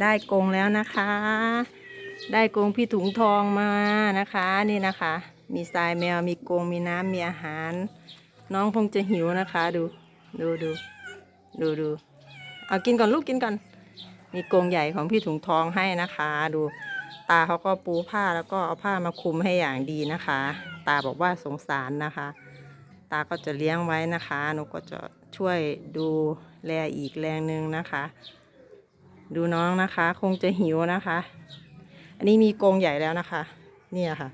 ได้กงแล้วนะคะ ได้กงพี่ถุงทองมานะคะ นี่นะคะ มีทรายแมวมีกงมีน้ำมีอาหาร น้องคงจะหิวนะคะ ดูดูดูดูดูเอากินก่อนลูกกินก่อน มีกงใหญ่ของพี่ถุงทองให้นะคะ ดูตาเขาก็ปูผ้าแล้วก็เอาผ้ามาคลุมให้อย่างดีนะคะ ตาบอกว่าสงสารนะคะ ตาก็จะเลี้ยงไว้นะคะหนูก็จะช่วยดูแลอีกแรงหนึ่งนะคะ ดูน้องนะคะ คงจะหิวนะคะ อันนี้มีกรงใหญ่แล้วนะคะ เนี่ยค่ะ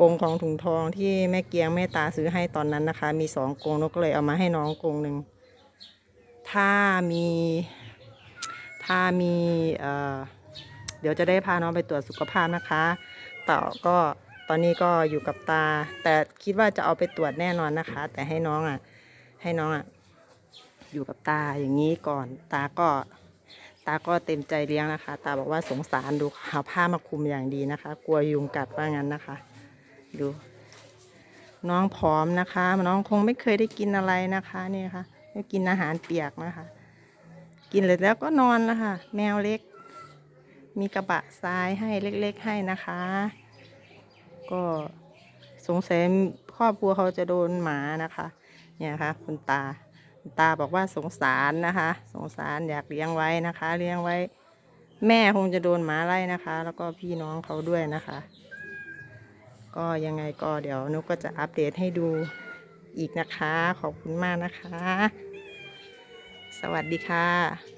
กรงของถุงทองที่แม่เกียงแม่ตาซื้อให้ตอนนั้นนะคะ มีสองกรงนกก็เลยเอามาให้น้องกรงหนึ่งถ้ามีถ้ามีเอ่อเดี๋ยวจะได้พาน้องไปตรวจสุขภาพนะคะต่อก็ตอนนี้ก็อยู่กับตา แต่คิดว่าจะเอาไปตรวจแน่นอนนะคะ แต่ให้น้องอะให้น้องอะอยู่กับตาอย่างนี้ก่อนตาก็ ตาก็เต็มใจเลี้ยงนะคะ ตาบอกว่าสงสารดูเอาผ้ามาคลุมอย่างดีนะคะ กลัวยุงกัดว่างั้นนะคะ ดู น้องผอมนะคะ น้องคงไม่เคยได้กินอะไรนะคะนี่ค่ะไม่กินอาหารเปียกนะคะ กินเลยแล้วก็นอนแล้วค่ะ แมวเล็ก มีกระบะทรายให้เล็ก ๆให้นะคะ ก็สงสัยครอบครัวเขาจะโดนหมานะคะ เนี่ยค่ะ คุณตา ตาบอกว่าสงสารนะคะ สงสารอยากเลี้ยงไว้นะคะ เลี้ยงไว้ แม่คงจะโดนหมาไล่นะคะ แล้วก็พี่น้องเขาด้วยนะคะ ก็ยังไงก็เดี๋ยวนุกก็จะอัปเดตให้ดูอีกนะคะ ขอบคุณมากนะคะ สวัสดีค่ะ